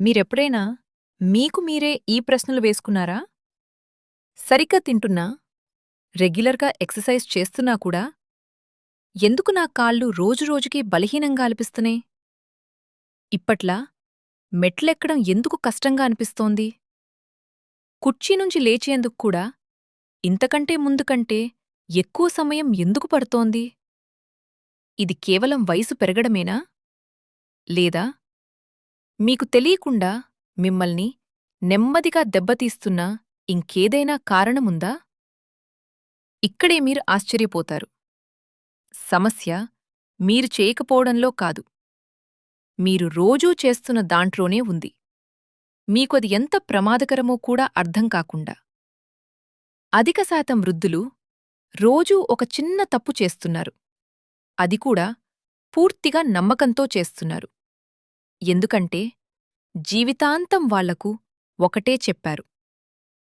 మీరెప్పుడైనా మీకు మీరే ఈ ప్రశ్నలు వేసుకున్నారా? సరిగ్గా తింటున్నా? రెగ్యులర్గా ఎక్సర్సైజ్ చేస్తున్నా కూడా? ఎందుకు నా కాళ్ళు రోజురోజుకీ బలహీనంగా అనిపిస్తున్నాయి? ఇప్పట్లా మెట్లెక్కడం ఎందుకు కష్టంగా అనిపిస్తోంది? కుర్చీ నుంచి లేచేందుకు కూడా ఇంతకంటే ముందు కంటే ఎక్కువ సమయం ఎందుకు పడుతోంది? ఇది కేవలం వయసు పెరగడమేనా? లేదా మీకు తెలియకుండా మిమ్మల్ని నెమ్మదిగా దెబ్బతీస్తున్న ఇంకేదైనా కారణముందా? ఇక్కడే మీరు ఆశ్చర్యపోతారు. సమస్య మీరు చేయకపోవడంలో కాదు. మీరు రోజూ చేస్తున్న దాంట్లోనే ఉంది. మీకు అది ఎంత ప్రమాదకరమో కూడా అర్థం కాకుండా. అధిక శాతం వృద్ధులు రోజూ ఒక చిన్న తప్పు చేస్తున్నారు. అది కూడా పూర్తిగా నమ్మకంతో చేస్తున్నారు. ఎందుకంటే జీవితాంతం వాళ్ళకు ఒకటే చెప్పారు.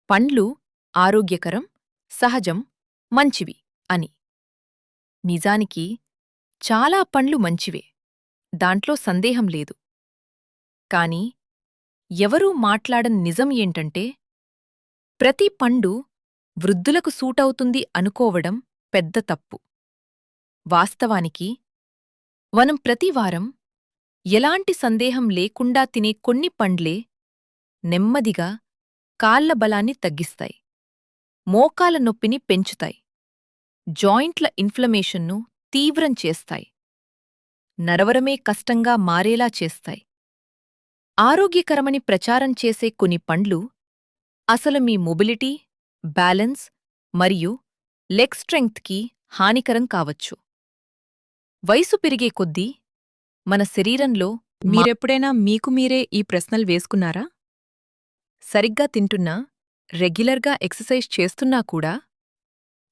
పండ్లు ఆరోగ్యకరం సహజం మంచివి అని. నిజానికి చాలా పండ్లు మంచివే దాంట్లో సందేహం లేదు. కాని ఎవరూ మాట్లాడని నిజం ఏంటంటే ప్రతి పండు వృద్ధులకు సూటవుతుంది అనుకోవడం పెద్ద తప్పు. వాస్తవానికి మనం ప్రతివారం ఎలాంటి సందేహం లేకుండా తినే కొన్ని పండ్లే నెమ్మదిగా కాళ్ళ బలాన్ని తగ్గిస్తాయి. మోకాల నొప్పిని పెంచుతాయి. జాయింట్ల ఇన్ఫ్లమేషన్ను తీవ్రం చేస్తాయి. నరవరమే కష్టంగా మారేలా చేస్తాయి. ఆరోగ్యకరమని ప్రచారం చేసే కొన్ని పండ్లు అసలు మీ మొబిలిటీ బ్యాలెన్స్ మరియు లెగ్ స్ట్రెంగ్త్కి హానికరం కావచ్చు. వయసు పెరిగే కొద్దీ మన శరీరంలో మీరెప్పుడైనా మీకు మీరే ఈ ప్రశ్నలు వేసుకున్నారా? సరిగ్గా తింటున్నా రెగ్యులర్గా ఎక్సర్సైజ్ చేస్తున్నా కూడా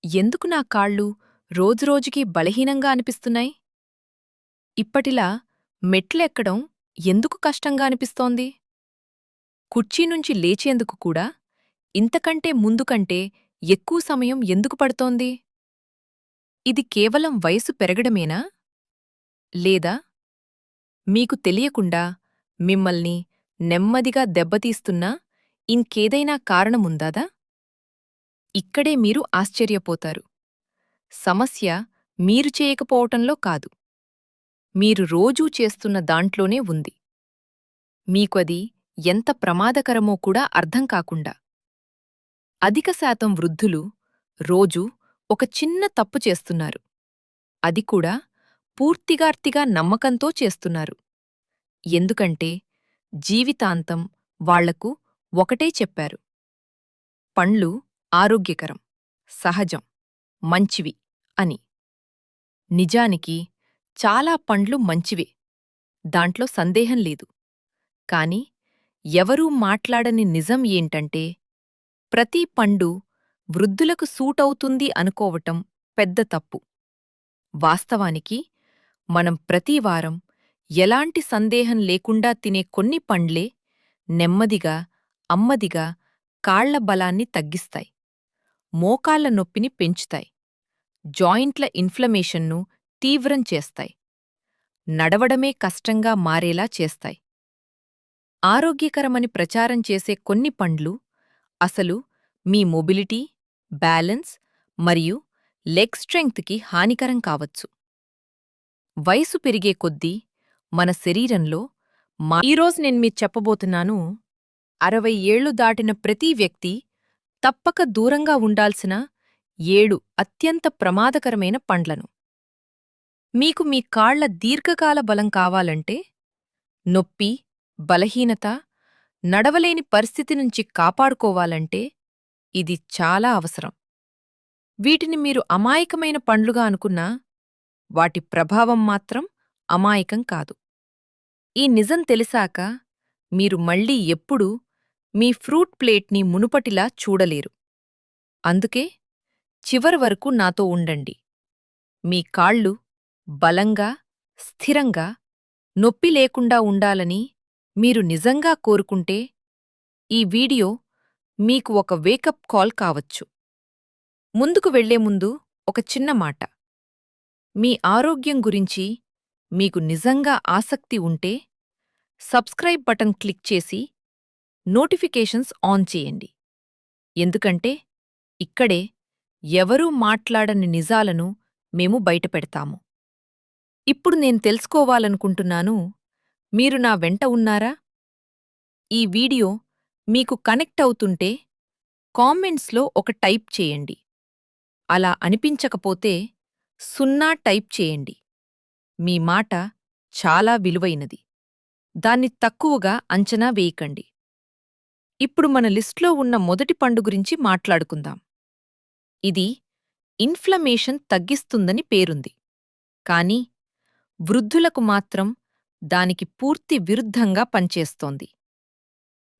ఎందుకు నా కాళ్ళు రోజురోజుకీ బలహీనంగా అనిపిస్తున్నాయి? ఇప్పటిలా మెట్లెక్కడం ఎందుకు కష్టంగా అనిపిస్తోంది? కుర్చీ నుంచి లేచేందుకు కూడా ఇంతకంటే ముందుకంటే ఎక్కువ సమయం ఎందుకు పడుతోంది? ఇది కేవలం వయసు పెరగడమేనా? లేదా మీకు తెలియకుండా మిమ్మల్ని నెమ్మదిగా దెబ్బతీస్తున్నా ఇంకేదైనా కారణముందాదా? ఇక్కడే మీరు ఆశ్చర్యపోతారు. సమస్య మీరు చేయకపోవటంలో కాదు. మీరు రోజూ చేస్తున్న దాంట్లోనే ఉంది. మీకు అది ఎంత ప్రమాదకరమో కూడా అర్థం కాకుండా. అధిక శాతం వృద్ధులు రోజూ ఒక చిన్న తప్పు చేస్తున్నారు. అది కూడా పూర్తిగార్తిగా నమ్మకంతో చేస్తున్నారు. ఎందుకంటే జీవితాంతం వాళ్ళకు ఒకటే చెప్పారు. పండ్లు ఆరోగ్యకరం సహజం మంచివి అని. నిజానికి చాలా పండ్లు మంచివే దాంట్లో సందేహం లేదు. కాని ఎవరూ మాట్లాడని నిజం ఏంటంటే ప్రతి పండు వృద్ధులకు సూటవుతుంది అనుకోవటం పెద్ద తప్పు. వాస్తవానికి మనం ప్రతివారం ఎలాంటి సందేహం లేకుండా తినే కొన్ని పండ్లే నెమ్మదిగా అమ్మదిగా కాళ్ళ బలాన్ని తగ్గిస్తాయి. మోకాళ్ళ నొప్పిని పెంచుతాయి. జాయింట్ల ఇన్ఫ్లమేషన్ను తీవ్రం చేస్తాయి. నడవడమే కష్టంగా మారేలా చేస్తాయి. ఆరోగ్యకరమని ప్రచారం చేసే కొన్ని పండ్లు అసలు మీ మొబిలిటీ బ్యాలెన్స్ మరియు లెగ్ స్ట్రెంగ్త్కి హానికరం కావచ్చు. వయసు పెరిగే కొద్దీ మన శరీరంలో మా ఈరోజు నేను మీకు చెప్పబోతున్నాను అరవై ఏళ్ళు దాటిన ప్రతి వ్యక్తి తప్పక దూరంగా ఉండాల్సిన ఏడు అత్యంత ప్రమాదకరమైన పండ్లను. మీకు మీ కాళ్ళ దీర్ఘకాల బలం కావాలంటే నొప్పి బలహీనత నడవలేని పరిస్థితి నుంచి కాపాడుకోవాలంటే ఇది చాలా అవసరం. వీటిని మీరు అమాయకమైన పండ్లుగా అనుకున్నా వాటి ప్రభావం మాత్రం అమాయకం కాదు. ఈ నిజం తెలిసాక మీరు మళ్ళీ ఎప్పుడూ మీ ఫ్రూట్ ప్లేట్ని మునుపటిలా చూడలేరు. అందుకే చివరి వరకు నాతో ఉండండి. మీ కాళ్ళు బలంగా స్థిరంగా నొప్పి లేకుండా ఉండాలని మీరు నిజంగా కోరుకుంటే ఈ వీడియో మీకు ఒక వేకప్ కాల్ కావచ్చు. ముందుకు వెళ్ళే ముందు ఒక చిన్న మాట. మీ ఆరోగ్యం గురించి మీకు నిజంగా ఆసక్తి ఉంటే సబ్స్క్రైబ్ బటన్ క్లిక్ చేసి నోటిఫికేషన్స్ ఆన్ చేయండి. ఎందుకంటే ఇక్కడే ఎవరూ మాట్లాడని నిజాలను మేము బయటపెడతాము. ఇప్పుడు నేను తెలుసుకోవాలనుకుంటున్నాను మీరు నా వెంట ఉన్నారా? ఈ వీడియో మీకు కనెక్ట్ అవుతుంటే కామెంట్స్లో ఒక టైప్ చేయండి. అలా అనిపించకపోతే సున్నా టైప్ చేయండి. మీ మాట చాలా విలువైనది. దాన్ని తక్కువగా అంచనా వేయకండి. ఇప్పుడు మన లిస్ట్లో ఉన్న మొదటి పండు గురించి మాట్లాడుకుందాం. ఇది ఇన్ఫ్లమేషన్ తగ్గిస్తుందని పేరుంది. కాని వృద్ధులకు మాత్రం దానికి పూర్తి విరుద్ధంగా పనిచేస్తోంది.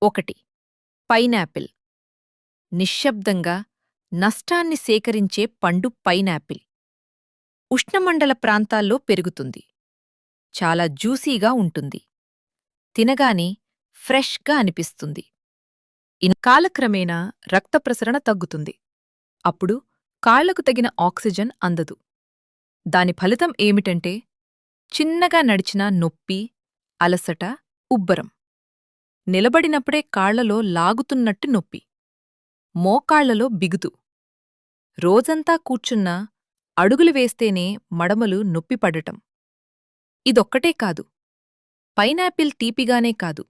ఒకటి పైనాపిల్. నిశ్శబ్దంగా నష్టాన్ని సేకరించే పండు పైనాపిల్. ఉష్ణమండల ప్రాంతాల్లో పెరుగుతుంది. చాలా జ్యూసీగా ఉంటుంది. తినగానే ఫ్రెష్గా అనిపిస్తుంది. కాలక్రమేణా రక్త ప్రసరణ తగ్గుతుంది. అప్పుడు కాళ్ళకు తగిన ఆక్సిజన్ అందదు. దాని ఫలితం ఏమిటంటే చిన్నగా నడిచిన నొప్పి అలసట ఉబ్బరం. నిలబడినప్పుడే కాళ్ళలో లాగుతున్నట్టు నొప్పి. మోకాళ్ళలో బిగుతు రోజంతా కూర్చున్నా అడుగులు వేస్తేనే మడమలు నొప్పిపడటం ఇదొక్కటే కాదు. పైనాపిల్ తీపిగానే కాదు.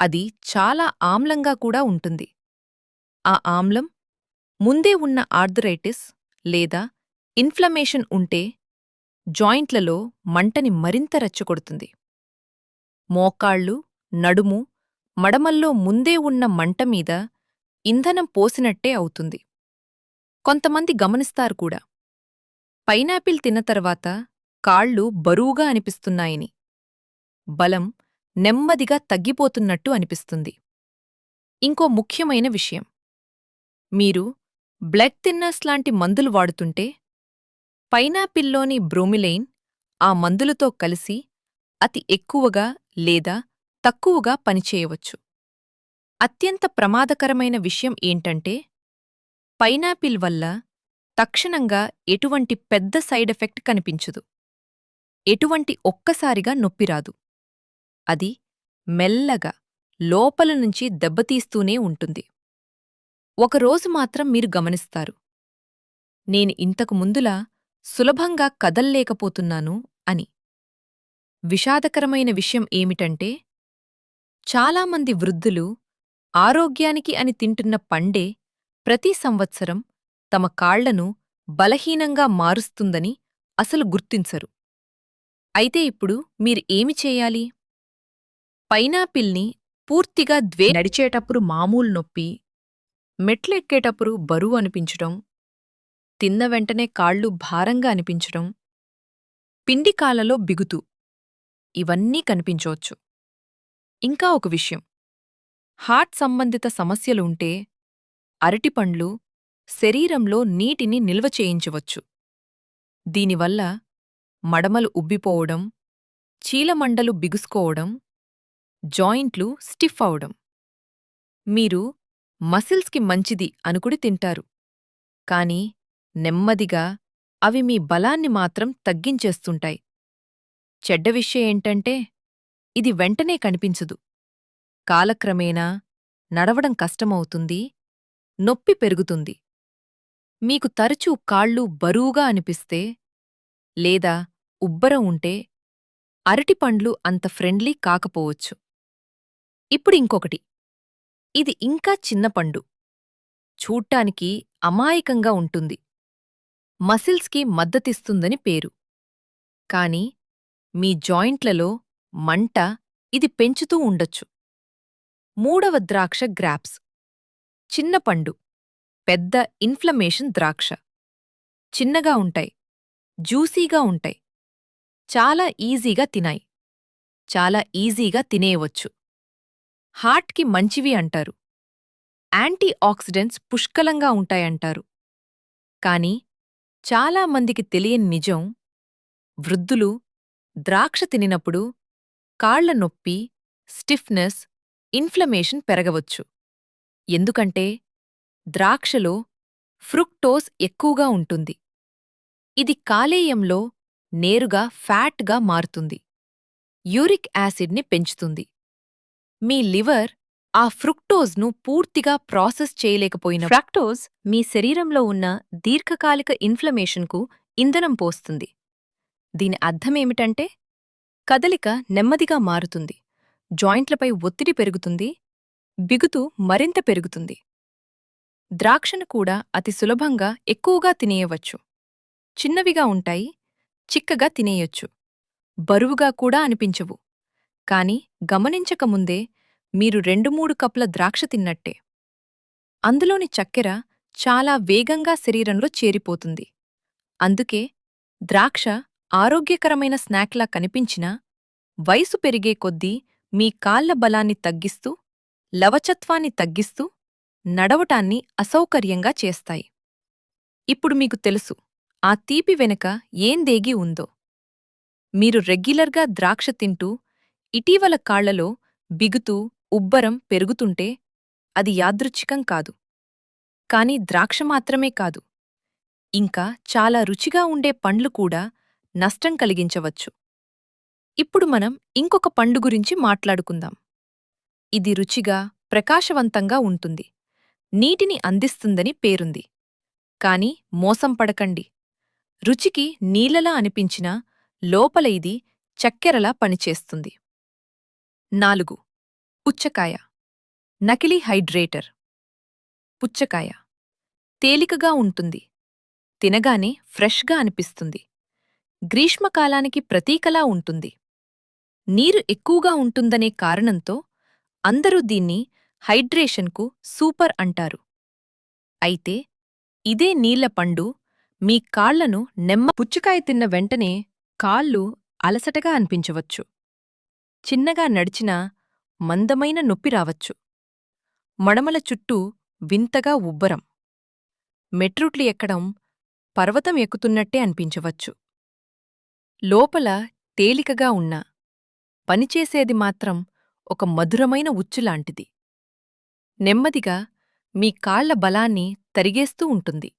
అది చాలా ఆమ్లంగా కూడా ఉంటుంది. ఆ ఆమ్లం ముందే ఉన్న ఆర్థరైటిస్ లేదా ఇన్ఫ్లమేషన్ ఉంటే జాయింట్లలో మంటని మరింత రెచ్చగొడుతుంది. మోకాళ్ళు నడుము మడమల్లో ముందే ఉన్న మంటమీద ఇంధనం పోసినట్టే అవుతుంది. కొంతమంది గమనిస్తారు కూడా. పైనాపిల్ తిన్న తర్వాత కాళ్ళు బరువుగా అనిపిస్తున్నాయని. బలం నెమ్మదిగా తగ్గిపోతున్నట్టు అనిపిస్తుంది. ఇంకో ముఖ్యమైన విషయం. మీరు బ్లడ్ థిన్నర్స్ లాంటి మందులు వాడుతుంటే పైనాపిల్లోని బ్రోమిలైన్ ఆ మందులతో కలిసి అతి ఎక్కువగా లేదా తక్కువగా పనిచేయవచ్చు. అత్యంత ప్రమాదకరమైన విషయం ఏంటంటే పైనాపిల్ వల్ల తక్షణంగా ఎటువంటి పెద్ద సైడ్ ఎఫెక్ట్ కనిపించదు. ఎటువంటి ఒక్కసారిగా నొప్పిరాదు అది మెల్లగా లోపల నుంచి దెబ్బతీస్తూనే ఉంటుంది. ఒకరోజు మాత్రం మీరు గమనిస్తారు. నేను ఇంతకు ముందులా సులభంగా కదల్లేకపోతున్నాను అని. విషాదకరమైన విషయం ఏమిటంటే చాలామంది వృద్ధులు ఆరోగ్యానికి అని తింటున్న పండే ప్రతి సంవత్సరం తమ కాళ్ళను బలహీనంగా మారుస్తుందని అసలు గుర్తించరు. అయితే ఇప్పుడు మీరు ఏమి చేయాలి? పైనాపిల్ని పూర్తిగా ద్వే నడిచేటప్పుడు మామూలు నొప్పి మెట్లెక్కేటప్పుడు బరువు అనిపించడం తిన్న వెంటనే కాళ్ళు భారంగా అనిపించడం పిండికాలలో బిగుతు ఇవన్నీ కనిపించవచ్చు. ఇంకా ఒక విషయం హార్ట్ సంబంధిత సమస్యలు ఉంటే అరటిపండ్లు శరీరంలో నీటిని నిల్వ చేయించవచ్చు. దీనివల్ల మడమలు ఉబ్బిపోవడం చీలమండలు బిగుసుకోవడం జాయింట్లు స్టిఫ్ అవడం. మీరు మసిల్స్కి మంచిది అనుకుడి తింటారు. కాని నెమ్మదిగా అవి మీ బలాన్ని మాత్రం తగ్గించేస్తుంటాయి. చెడ్డ విషయేంటంటే ఇది వెంటనే కనిపించదు. కాలక్రమేణా నడవడం కష్టమవుతుంది నొప్పి పెరుగుతుంది. మీకు తరచూ కాళ్ళు బరువుగా అనిపిస్తే లేదా ఉబ్బరం ఉంటే అరటిపండ్లు అంత ఫ్రెండ్లీ కాకపోవచ్చు. ఇప్పుడు ఇంకొకటి. ఇది ఇంకా చిన్న పండు. అమాయకంగా ఉంటుంది. మసిల్స్కి మద్దతిస్తుందని పేరు. కాని మీ జాయింట్లలో మంట ఇది పెంచుతూ ఉండొచ్చు. మూడవ ద్రాక్ష గ్రాప్స్. చిన్న పండు. పెద్ద ఇన్ఫ్లమేషన్ ద్రాక్ష. చిన్నగా ఉంటాయి. జ్యూసీగా ఉంటాయి. చాలా ఈజీగా తినాయి. చాలా ఈజీగా తినేయవచ్చు. హార్ట్కి మంచివి అంటారు. యాంటీ ఆక్సిడెంట్స్ పుష్కలంగా ఉంటాయంటారు. కాని చాలామందికి తెలియని నిజం వృద్ధులు ద్రాక్ష తినినప్పుడు కాళ్ళ నొప్పి స్టిఫ్నెస్ ఇన్ఫ్లమేషన్ పెరగవచ్చు. ఎందుకంటే ద్రాక్షలో ఫ్రుక్టోస్ ఎక్కువగా ఉంటుంది. ఇది కాలేయంలో నేరుగా ఫ్యాట్గా మారుతుంది. యూరిక్ యాసిడ్ని పెంచుతుంది. మీ లివర్ ఆ ఫ్రుక్టోజ్ను పూర్తిగా ప్రాసెస్ చేయలేకపోయిన ఫ్రాక్టోజ్ మీ శరీరంలో ఉన్న దీర్ఘకాలిక ఇన్ఫ్లమేషన్కు ఇంధనం పోస్తుంది. దీని అర్థమేమిటంటే కదలిక నెమ్మదిగా మారుతుంది. జాయింట్లపై ఒత్తిడి పెరుగుతుంది బిగుతు మరింత పెరుగుతుంది. ద్రాక్షను కూడా అతి సులభంగా ఎక్కువగా తినేయవచ్చు. చిన్నవిగా ఉంటాయి చిక్కగా తినేయొచ్చు. బరువుగా కూడా అనిపించవు. కాని గమనించకముందే మీరు రెండు మూడు కప్పుల ద్రాక్ష తిన్నట్టే. అందులోని చక్కెర చాలా వేగంగా శరీరంలో చేరిపోతుంది. అందుకే ద్రాక్ష ఆరోగ్యకరమైన స్నాక్లా కనిపించినా వయసు పెరిగే కొద్దీ మీ కాళ్ళ బలాన్ని తగ్గిస్తూ లవచత్వాన్ని తగ్గిస్తూ నడవటాన్ని అసౌకర్యంగా చేస్తాయి. ఇప్పుడు మీకు తెలుసు ఆ తీపి వెనుక ఏం దేగి ఉందో. మీరు రెగ్యులర్గా ద్రాక్ష తింటూ ఇటీవల కాళ్ళలో బిగుతూ ఉబ్బరం పెరుగుతుంటే అది యాదృచ్ఛికం కాదు. కాని ద్రాక్ష మాత్రమే కాదు. ఇంకా చాలా రుచిగా ఉండే పండ్లు కూడా నష్టం కలిగించవచ్చు. ఇప్పుడు మనం ఇంకొక పండు గురించి మాట్లాడుకుందాం. ఇది రుచిగా ప్రకాశవంతంగా ఉంటుంది. నీటిని అందిస్తుందని పేరుంది. కాని మోసం పడకండి. రుచికి నీళ్ళలా అనిపించినా లోపల ఇది చక్కెరలా పనిచేస్తుంది. నాలుగు. పుచ్చకాయ. నకిలీ హైడ్రేటర్. పుచ్చకాయ. తేలికగా ఉంటుంది. తినగానే ఫ్రెష్గా అనిపిస్తుంది. గ్రీష్మకాలానికి ప్రతీకలా ఉంటుంది. నీరు ఎక్కువగా ఉంటుందనే కారణంతో అందరూ దీన్ని హైడ్రేషన్కు సూపర్ అంటారు. అయితే ఇదే నీళ్ళ పండు మీ కాళ్ళను నెమ్మ పుచ్చకాయ తిన్న వెంటనే కాళ్ళు అలసటగా అనిపించవచ్చు. చిన్నగా నడిచినా మందమైన నొప్పి రావచ్చు. మడమల చుట్టూ వింతగా ఉబ్బరం. మెట్రుట్లు ఎక్కడం పర్వతం ఎక్కుతున్నట్టే అనిపించవచ్చు. లోపల తేలికగా ఉన్నా పనిచేసేది మాత్రం ఒక మధురమైన ఉచ్చులాంటిది. నెమ్మదిగా మీ కాళ్ళ బలాన్ని తరిగేస్తూ ఉంటుంది.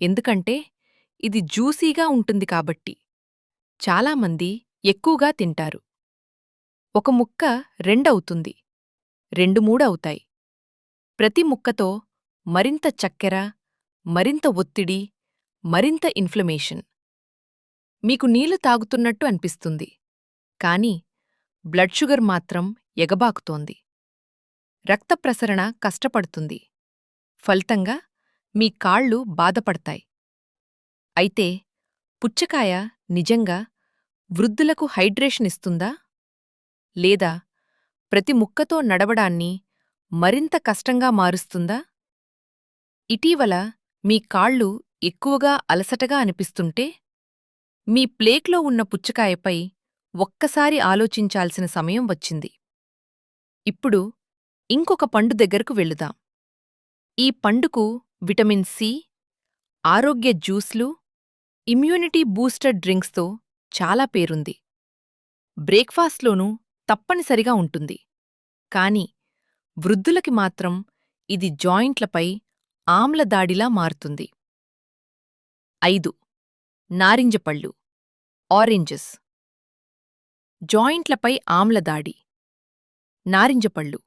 ఎందుకంటే ఇది జ్యూసీగా ఉంటుంది కాబట్టి. చాలామంది ఎక్కువగా తింటారు. ఒక ముక్క రెండవుతుంది. రెండు మూడవుతాయి. ప్రతి ముక్కతో మరింత చక్కెర మరింత ఒత్తిడి మరింత ఇన్ఫ్లమేషన్. మీకు నీళ్ళు తాగుతున్నట్టు అనిపిస్తుంది. కాని బ్లడ్ షుగర్ మాత్రం ఎగబాకుతోంది. రక్త ప్రసరణ కష్టపడుతుంది. ఫలితంగా మీ కాళ్ళు బాధపడతాయి. అయితే పుచ్చకాయ నిజంగా వృద్ధులకు హైడ్రేషన్ ఇస్తుందా? లేదా ప్రతి ముక్కతో నడవడాన్ని మరింత కష్టంగా మారుస్తుందా? ఇటీవల మీ కాళ్ళు ఎక్కువగా అలసటగా అనిపిస్తుంటే మీ ప్లేక్లో ఉన్న పుచ్చకాయపై ఒక్కసారి ఆలోచించాల్సిన సమయం వచ్చింది. ఇప్పుడు ఇంకొక పండు దగ్గరకు వెళుదాం. ఈ పండుకు విటమిన్ సి ఆరోగ్య జ్యూస్లు ఇమ్యూనిటీ బూస్టర్ డ్రింక్స్తో చాలా పేరుంది. బ్రేక్ఫాస్ట్లోనూ తప్పనిసరిగా ఉంటుంది. కాని వృద్ధులకి మాత్రం ఇది జాయింట్లపై ఆమ్లదాడిలా మారుతుంది. ఐదు నారింజపళ్ళు ఆరెంజెస్. జాయింట్లపై ఆమ్లదాడి నారింజపళ్ళు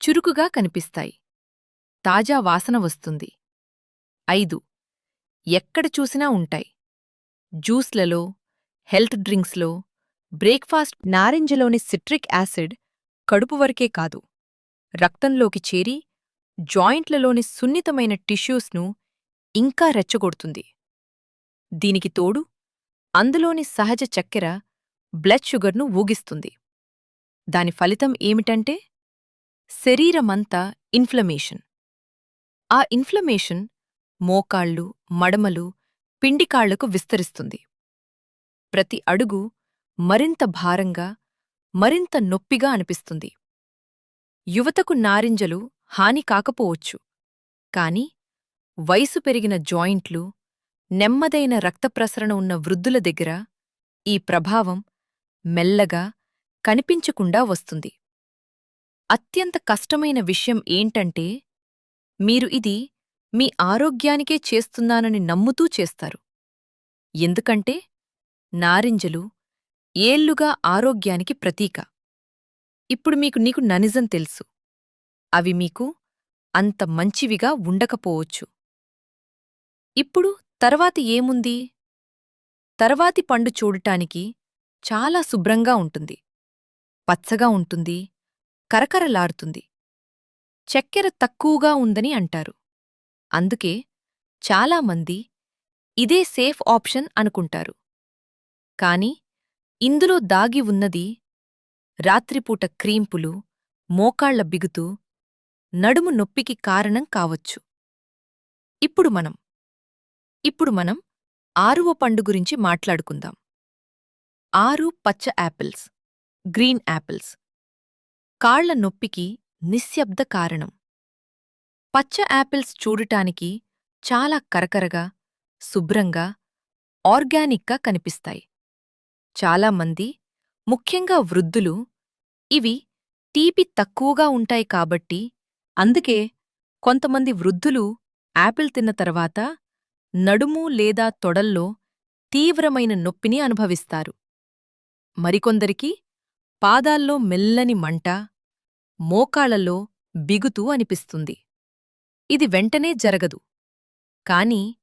చురుకుగా కనిపిస్తాయి. తాజా వాసన వస్తుంది. ఐదు. ఎక్కడ చూసినా ఉంటాయి. జ్యూస్లలో హెల్త్ డ్రింక్స్లో బ్రేక్ఫాస్ట్ నారింజలోని సిట్రిక్ యాసిడ్ కడుపు వరకే కాదు. రక్తంలోకి చేరి జాయింట్లలోని సున్నితమైన టిష్యూస్ను ఇంకా రెచ్చగొడుతుంది. దీనికి తోడు అందులోని సహజ చక్కెర బ్లడ్ షుగర్ను ఊగిస్తుంది. దాని ఫలితం ఏమిటంటే శరీరమంతా ఇన్ఫ్లమేషన్. ఆ ఇన్ఫ్లమేషన్ మోకాళ్ళు మడమలు పిండికాళ్ళకు విస్తరిస్తుంది. ప్రతి అడుగు మరింత భారంగా మరింత నొప్పిగా అనిపిస్తుంది. యువతకు నారింజలు హాని కాకపోవచ్చు. కాని వయసు పెరిగిన జాయింట్లు నెమ్మదైన రక్తప్రసరణ ఉన్న వృద్ధుల దగ్గర ఈ ప్రభావం మెల్లగా కనిపించకుండా వస్తుంది. అత్యంత కష్టమైన విషయం ఏంటంటే మీరు ఇది మీ ఆరోగ్యానికే చేస్తున్నానని నమ్ముతూ చేస్తారు. ఎందుకంటే నారింజలు ఏళ్ళుగా ఆరోగ్యానికి ప్రతీక. ఇప్పుడు మీకు నీకు ననిజం తెలుసు. అవి మీకు అంత మంచివిగా ఉండకపోవచ్చు. ఇప్పుడు తర్వాతి ఏముంది? తర్వాతి పండు చూడటానికి చాలా శుభ్రంగా ఉంటుంది. పచ్చగా ఉంటుంది. కరకరలాడుతుంది. చక్కెర తక్కువగా ఉందని అంటారు. అందుకే చాలామంది ఇదే సేఫ్ ఆప్షన్ అనుకుంటారు. కాని ఇందులో దాగి ఉన్నది రాత్రిపూట క్రీంపులు మోకాళ్ళ బిగుతూ నడుము నొప్పికి కారణం కావచ్చు. ఇప్పుడు మనం ఇప్పుడు మనం ఆరువ పండు గురించి మాట్లాడుకుందాం. ఆరు పచ్చ యాపిల్స్ గ్రీన్ యాపిల్స్ కాళ్ళ నొప్పికి నిశ్శబ్ద కారణం. పచ్చ యాపిల్స్ చూడటానికి చాలా కరకరగా శుభ్రంగా ఆర్గానిక్గా కనిపిస్తాయి. చాలామంది ముఖ్యంగా వృద్ధులు ఇవి తీపి తక్కువగా ఉంటాయి కాబట్టి అందుకే కొంతమంది వృద్ధులు యాపిల్ తిన్న తర్వాత నడుము లేదా తొడల్లో తీవ్రమైన నొప్పిని అనుభవిస్తారు. మరికొందరికి పాదాల్లో మెల్లని మంట మోకాళ్ళలో బిగుతూ అనిపిస్తుంది. ఇది వెంటనే జరగదు. కాని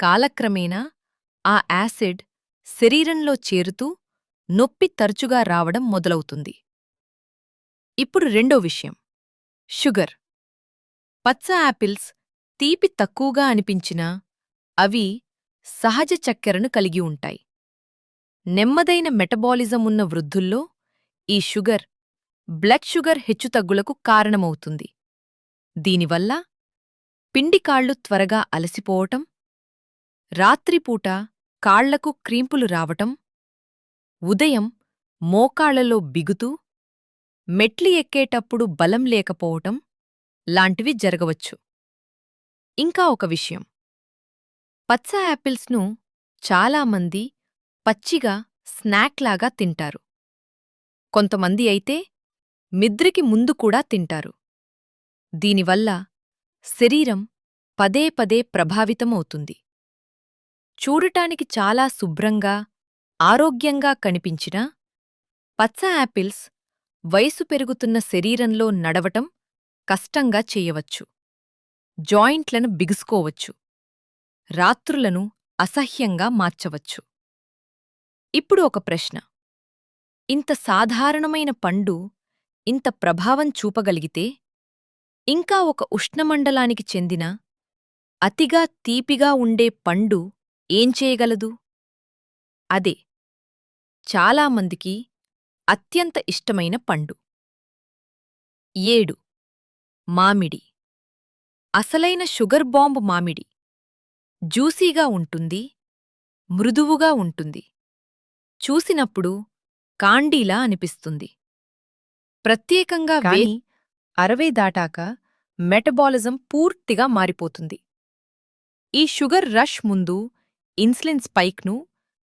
కాలక్రమేణా ఆ యాసిడ్ శరీరంలో చేరుతూ నొప్పి తరచుగా రావడం మొదలవుతుంది. ఇప్పుడు రెండో విషయం. షుగర్. పచ్చ యాపిల్స్ తీపి తక్కువగా అనిపించినా అవి సహజ చక్కెరను కలిగి ఉంటాయి. నెమ్మదైన మెటబాలిజం ఉన్న వృద్ధుల్లో ఈ షుగర్ బ్లడ్ షుగర్ హెచ్చుతగ్గులకు కారణమవుతుంది. దీనివల్ల పిండికాళ్ళు త్వరగా అలసిపోవటం రాత్రిపూట కాళ్ళకు క్రీంపులు రావటం ఉదయం మోకాళ్ళలో బిగుతూ మెట్లు ఎక్కేటప్పుడు బలం లేకపోవటం లాంటివి జరగవచ్చు. ఇంకా ఒక విషయం. పచ్చ యాపిల్స్ను చాలామంది పచ్చిగా స్నాక్లాగా తింటారు. కొంతమంది అయితే మిద్రికి ముందు కూడా తింటారు. దీనివల్ల శరీరం పదే పదే ప్రభావితమవుతుంది. చూడటానికి చాలా శుభ్రంగా ఆరోగ్యంగా కనిపించినా పచ్చ యాపిల్స్ వయసు పెరుగుతున్న శరీరంలో నడవటం కష్టంగా చేయవచ్చు. జాయింట్లను బిగుసుకోవచ్చు. రాత్రులను అసహ్యంగా మార్చవచ్చు. ఇప్పుడు ఒక ప్రశ్న. ఇంత సాధారణమైన పండు ఇంత ప్రభావం చూపగలిగితే ఇంకా ఒక ఉష్ణమండలానికి చెందిన అతిగా తీపిగా ఉండే పండు ఏం చేయగలదు? అదే చాలామందికి అత్యంత ఇష్టమైన పండు. ఏడు మామిడి. అసలైన షుగర్ బాంబ్ మామిడి. జ్యూసీగా ఉంటుంది మృదువుగా ఉంటుంది. చూసినప్పుడు కాండీలా అనిపిస్తుంది. ప్రత్యేకంగా వేని అరవై దాటాక మెటబాలిజం పూర్తిగా మారిపోతుంది. ఈ షుగర్ రష్ ముందు ఇన్సులిన్ స్పైక్ను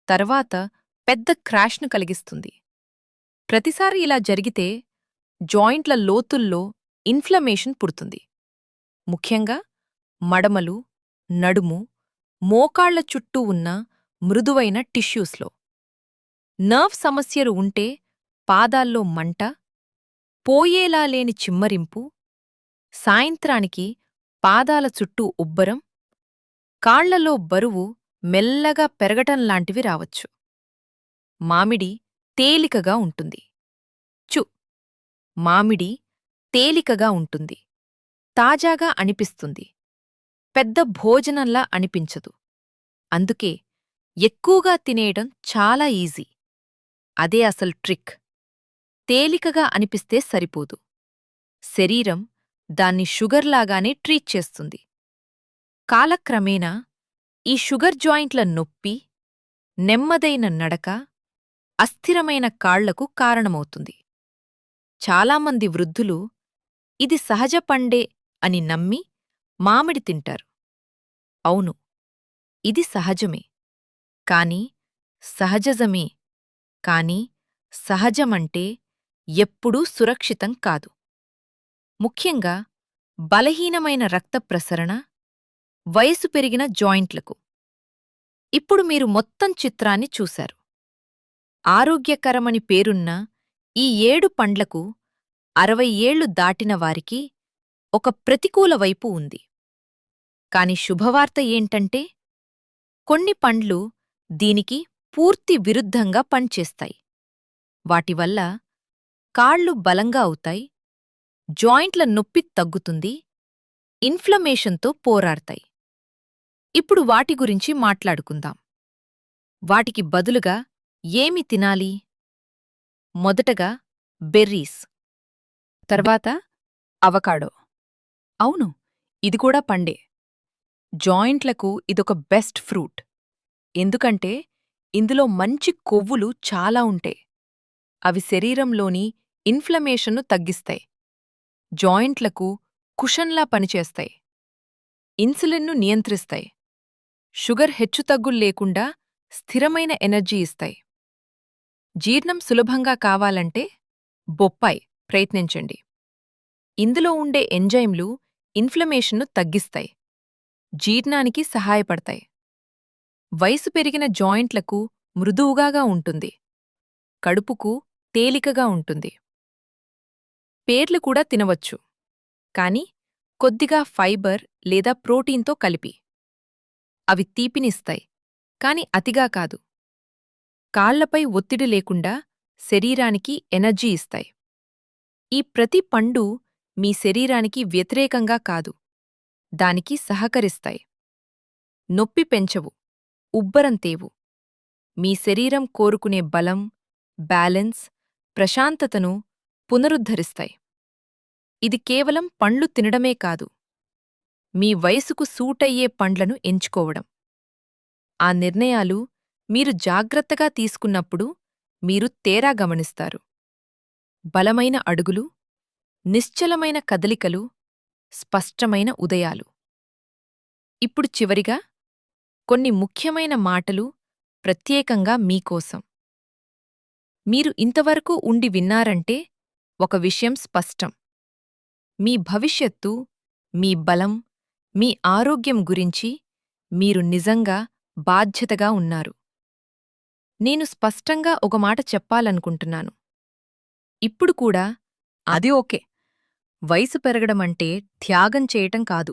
తర్వాత పెద్ద క్రాష్ను కలిగిస్తుంది. ప్రతిసారి ఇలా జరిగితే జాయింట్ల లోతుల్లో ఇన్ఫ్లమేషన్ పుడుతుంది. ముఖ్యంగా మడమలు నడుము మోకాళ్ళ చుట్టూ ఉన్న మృదువైన టిష్యూస్లో. నర్వ్ సమస్యలు ఉంటే పాదాల్లో మంట పోయేలా లేని చిమ్మరింపు సాయంత్రానికి పాదాల చుట్టూ ఉబ్బరం కాళ్ళలో బరువు మెల్లగా పెరగటంలాంటివి రావచ్చు. మామిడి తేలికగా ఉంటుంది. చు మామిడి తేలికగా ఉంటుంది. తాజాగా అనిపిస్తుంది. పెద్ద భోజనంలా అనిపించదు. అందుకే ఎక్కువగా తినేయడం చాలా ఈజీ. అదే అసలు ట్రిక్. తేలికగా అనిపిస్తే సరిపోదు. శరీరం దాన్ని షుగర్లాగానే ట్రీట్ చేస్తుంది. కాలక్రమేణా ఈ షుగర్ జాయింట్ల నొప్పి నెమ్మదైన నడక అస్థిరమైన కాళ్ళకు కారణమవుతుంది. చాలామంది వృద్ధులు ఇది సహజ పండే అని నమ్మి మామిడి తింటారు. అవును ఇది సహజమే. కాని సహజజమే కాని సహజమంటే ఎప్పుడూ సురక్షితం కాదు. ముఖ్యంగా బలహీనమైన రక్త ప్రసరణ వయసు పెరిగిన జాయింట్లకు. ఇప్పుడు మీరు మొత్తం చిత్రాన్ని చూశారు. ఆరోగ్యకరమని పేరున్న ఈ ఏడు పండ్లకు అరవై ఏళ్ళు దాటిన వారికి ఒక ప్రతికూల వైపు ఉంది. కాని శుభవార్త ఏంటంటే కొన్ని పండ్లు దీనికి పూర్తి విరుద్ధంగా పనిచేస్తాయి. వాటివల్ల కాళ్ళు బలంగా అవుతాయి జాయింట్ల నొప్పి తగ్గుతుంది ఇన్ఫ్లమేషన్తో పోరాడతాయి. ఇప్పుడు వాటి గురించి మాట్లాడుకుందాం. వాటికి బదులుగా ఏమి తినాలి? మొదటగా బెర్రీస్ తర్వాత అవకాడో. అవును ఇది కూడా పండే. జాయింట్లకు ఇదొక బెస్ట్ ఫ్రూట్. ఎందుకంటే ఇందులో మంచి కొవ్వులు చాలా ఉంటాయి అవి శరీరంలోని ఇన్ఫ్లమేషన్ను తగ్గిస్తాయి జాయింట్లకు కుషన్లా పనిచేస్తాయి ఇన్సులిన్ను నియంత్రిస్తాయి షుగర్ హెచ్చుతగ్గుల్లేకుండా స్థిరమైన ఎనర్జీ ఇస్తాయి. జీర్ణం సులభంగా కావాలంటే బొప్పాయి ప్రయత్నించండి. ఇందులో ఉండే ఎంజైమ్లు ఇన్ఫ్లమేషన్ను తగ్గిస్తాయి జీర్ణానికి సహాయపడతాయి. వయసు పెరిగిన జాయింట్లకు మృదువుగాగా ఉంటుంది. కడుపుకు తేలికగా ఉంటుంది. పేర్లు కూడా తినవచ్చు. కాని కొద్దిగా ఫైబర్ లేదా ప్రోటీన్తో కలిపి. అవి తీపినిస్తాయి. కాని అతిగా కాదు. కాళ్ళపై ఒత్తిడి లేకుండా శరీరానికి ఎనర్జీ ఇస్తాయి. ఈ ప్రతి పండు మీ శరీరానికి వ్యతిరేకంగా కాదు. దానికి సహకరిస్తాయి. నొప్పి పెంచవు. ఉబ్బరం తేవు. మీ శరీరం కోరుకునే బలం బ్యాలెన్స్ ప్రశాంతతను పునరుద్ధరిస్తాయి. ఇది కేవలం పండ్లు తినడమే కాదు మీ వయసుకు సూటయ్యే పండ్లను ఎంచుకోవడం. ఆ నిర్ణయాలు మీరు జాగ్రత్తగా తీసుకున్నప్పుడు మీరు తేరా గమనిస్తారు. బలమైన అడుగులు నిశ్చలమైన కదలికలు స్పష్టమైన ఉదయాలు. ఇప్పుడు చివరిగా కొన్ని ముఖ్యమైన మాటలు ప్రత్యేకంగా మీకోసం. మీరు ఇంతవరకు ఉండి విన్నారంటే ఒక విషయం స్పష్టం. మీ భవిష్యత్తు మీ బలం మీ ఆరోగ్యం గురించి మీరు నిజంగా బాధ్యతగా ఉన్నారు. నేను స్పష్టంగా ఒక మాట చెప్పాలనుకుంటున్నాను. ఇప్పుడు కూడా అది ఓకే. వయసు పెరగడమంటే త్యాగం చేయటం కాదు.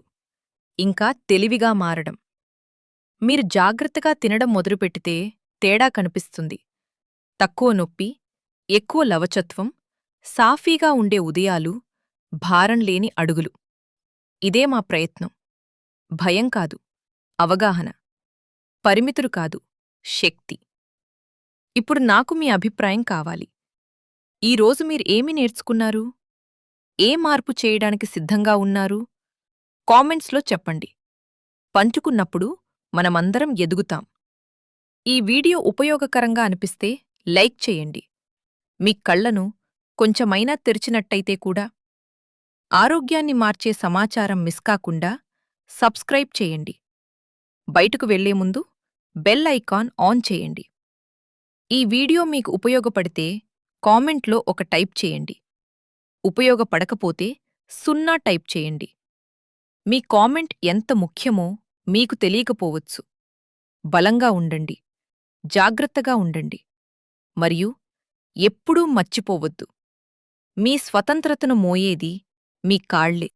ఇంకా తెలివిగా మారడం. మీరు జాగ్రత్తగా తినడం మొదలుపెట్టితే తేడా కనిపిస్తుంది. తక్కువ నొప్పి ఎక్కువ లవచత్వం సాఫీగా ఉండే ఉదయాలు భారం లేని అడుగులు. ఇదే మా ప్రయత్నం. భయం కాదు అవగాహన. పరిమితులు కాదు శక్తి. ఇప్పుడు నాకు మీ అభిప్రాయం కావాలి. ఈరోజు మీరు ఏమి నేర్చుకున్నారు? ఏ మార్పు చేయడానికి సిద్ధంగా ఉన్నారు? కామెంట్స్లో చెప్పండి. పంచుకున్నప్పుడు మనమందరం ఎదుగుతాం. ఈ వీడియో ఉపయోగకరంగా అనిపిస్తే లైక్ చేయండి. మీ కళ్ళను కొంచెమైనా తెరిచినట్టయితే కూడా ఆరోగ్యాన్ని మార్చే సమాచారం మిస్ కాకుండా సబ్స్క్రైబ్ చేయండి. బయటకు వెళ్ళే ముందు బెల్ ఐకాన్ ఆన్ చేయండి. ఈ వీడియో మీకు ఉపయోగపడితే కామెంట్లో ఒక టైప్ చేయండి. ఉపయోగపడకపోతే సున్నా టైప్ చేయండి. మీ కామెంట్ ఎంత ముఖ్యమో మీకు తెలియకపోవచ్చు. బలంగా ఉండండి. జాగ్రత్తగా ఉండండి. మరియు ఎప్పుడూ మర్చిపోవద్దు. మీ స్వతంత్రతను మోయేది మీ కాళ్ళే